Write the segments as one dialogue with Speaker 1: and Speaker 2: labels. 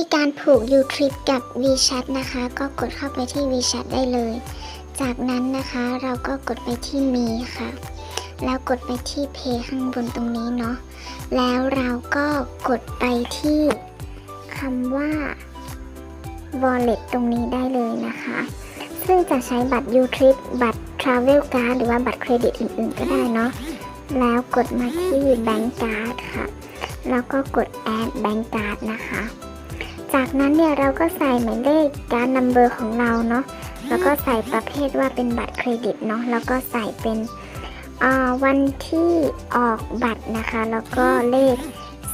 Speaker 1: ธีการผูก Utrip กับ WeChat นะคะ ก็กดเข้าไปที่ WeChat ได้เลย จากนั้นนะคะเราก็กดไปที่มีค่ะ แล้วกดไปที่ Pay ข้างบนตรงนี้เนาะแล้วเราก็กดไปที่คำว่า Wallet ตรงนี้ได้เลยนะคะ ซึ่งจะใช้บัตร Utrip บัตร Travel Card หรือว่าบัตรเครดิตอื่นๆ ก็ได้เนาะแล้วกดมาที่ Bank Card ค่ะ แล้วก็กด Add Bank Card นะคะ จากนั้นเนี่ยเราก็ใส่หมายเลขการนัมเบอร์ของเราเนาะแล้วก็ใส่ประเภทว่าเป็นบัตรเครดิตเนาะแล้วก็ใส่เป็นวันที่ออกบัตรนะคะ แล้วก็เลข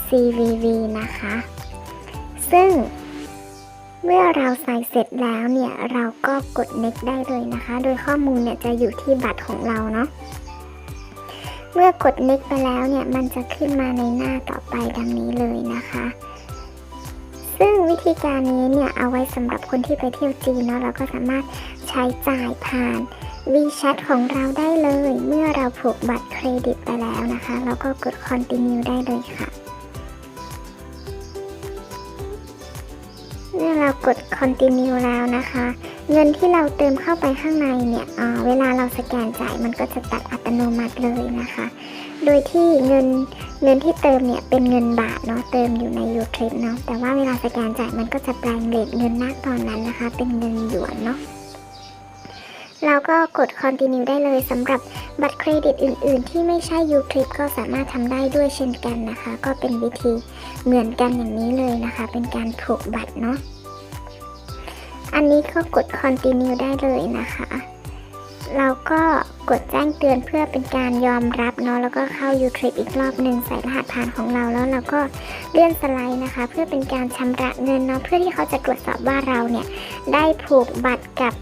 Speaker 1: CVV นะคะ ซึ่งเมื่อเราใส่เสร็จแล้วเนี่ยเราก็กด next ได้เลยนะคะ โดยข้อมูลเนี่ยจะอยู่ที่บัตรของเราเนาะเมื่อกด next ไปแล้วเนี่ยมันจะขึ้นมาในหน้าต่อไปดังนี้เลยนะคะ วิธีการนี้เนี่ยเอาไว้สำหรับคนที่ไปเที่ยวจีนเนาะเราก็สามารถใช้จ่ายผ่าน WeChat ของเราได้เลย เมื่อเราผูกบัตรเครดิตไปแล้วนะคะ เราก็กด continue ได้เลยค่ะเมื่อเรากด continue แล้วนะคะ เงินที่เราเติมเข้าไปข้างในเนี่ยเวลาเราสแกนจ่ายมันก็จะตัดอัตโนมัติเลยนะคะ โดยที่เงินเงินที่เติมเนี่ยเป็นเงินบาทเนาะเติมอยู่ใน u t r i p เนาะแต่ว่าเวลาสแกนจ่ายมันก็จะแปลงเรทเงินณตอนนั้นนะคะ เป็นเงินหยวนเนาะเราก็กด continue ได้เลยสำหรับบัตรเครดิตอื่น ๆ ที่ไม่ใช่ u t r i p ก็สามารถทำได้ด้วยเช่นกันนะคะ ก็เป็นวิธีเหมือนกันอย่างนี้เลยนะคะ เป็นการผูกบัตรเนาะ อันนี้ก็กด continue ได้เลยนะคะ เราก็กดแจ้งเตือนเพื่อเป็นการยอมรับเนาะแล้วก็เข้า Utrip อีกรอบหนึ่งใส่รหัสผ่านของเราแล้วเราก็เลื่อนสไลด์นะคะ เพื่อเป็นการชำระเงินเนาะเพื่อที่เขาจะตรวจสอบว่าเราเนี่ยได้ผูกบัตรกับ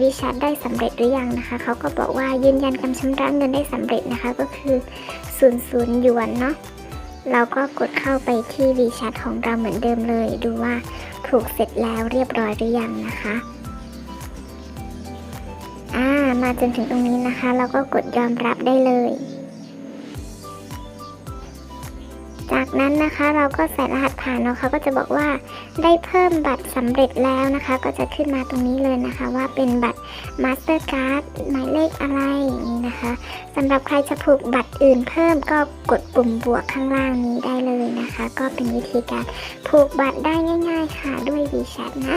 Speaker 1: วิชัดได้สำเร็จหรือยังนะคะเขาก็บอกว่ายืนยันการชำระเงินได้สำเร็จนะคะก็คือ0ูนย์หยวนเนาะ เราก็กดเข้าไปที่ WeChat ของเราเหมือนเดิมเลย ดูว่าผูกเสร็จแล้วเรียบร้อยหรือยังนะคะอ่ามาจนถึงตรงนี้นะคะ เราก็กดยอมรับได้เลย จากนั้นนะคะเราก็ใส่รหัสผ่านเนาะเขาก็จะบอกว่าได้เพิ่มบัตรสำเร็จแล้วนะคะ ก็จะขึ้นมาตรงนี้เลยนะคะ ว่าเป็นบัตร Mastercard หมายเลขอะไรอย่าง นะคะสำหรับใครจะผูกบัตรอื่นเพิ่มก็กดปุ่มบวกข้างล่างนี้ได้เลยนะคะ ก็เป็นวิธีการผูกบัตรได้ง่าย ๆ ค่ะด้วย WeChat นะ